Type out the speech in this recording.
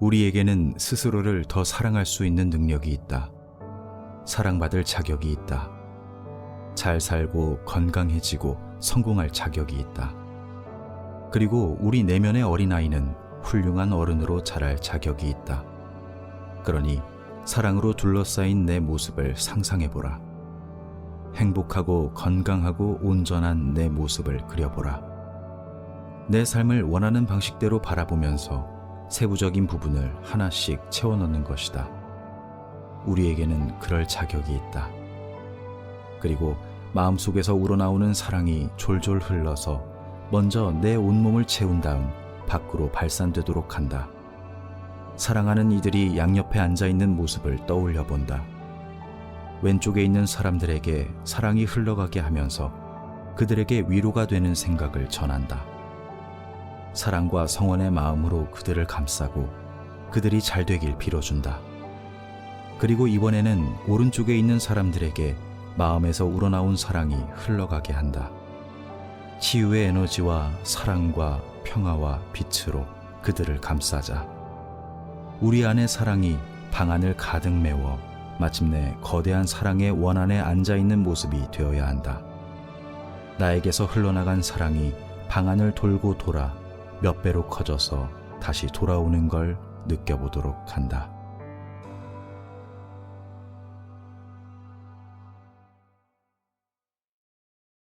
우리에게는 스스로를 더 사랑할 수 있는 능력이 있다. 사랑받을 자격이 있다. 잘 살고 건강해지고 성공할 자격이 있다. 그리고 우리 내면의 어린아이는 훌륭한 어른으로 자랄 자격이 있다. 그러니 사랑으로 둘러싸인 내 모습을 상상해보라. 행복하고 건강하고 온전한 내 모습을 그려보라. 내 삶을 원하는 방식대로 바라보면서 세부적인 부분을 하나씩 채워넣는 것이다. 우리에게는 그럴 자격이 있다. 그리고 마음속에서 우러나오는 사랑이 졸졸 흘러서 먼저 내 온몸을 채운 다음 밖으로 발산되도록 한다. 사랑하는 이들이 양옆에 앉아 있는 모습을 떠올려 본다. 왼쪽에 있는 사람들에게 사랑이 흘러가게 하면서 그들에게 위로가 되는 생각을 전한다. 사랑과 성원의 마음으로 그들을 감싸고 그들이 잘 되길 빌어준다. 그리고 이번에는 오른쪽에 있는 사람들에게 마음에서 우러나온 사랑이 흘러가게 한다. 치유의 에너지와 사랑과 평화와 빛으로 그들을 감싸자. 우리 안의 사랑이 방 안을 가득 메워 마침내 거대한 사랑의 원안에 앉아 있는 모습이 되어야 한다. 나에게서 흘러나간 사랑이 방 안을 돌고 돌아 몇 배로 커져서 다시 돌아오는 걸 느껴보도록 한다.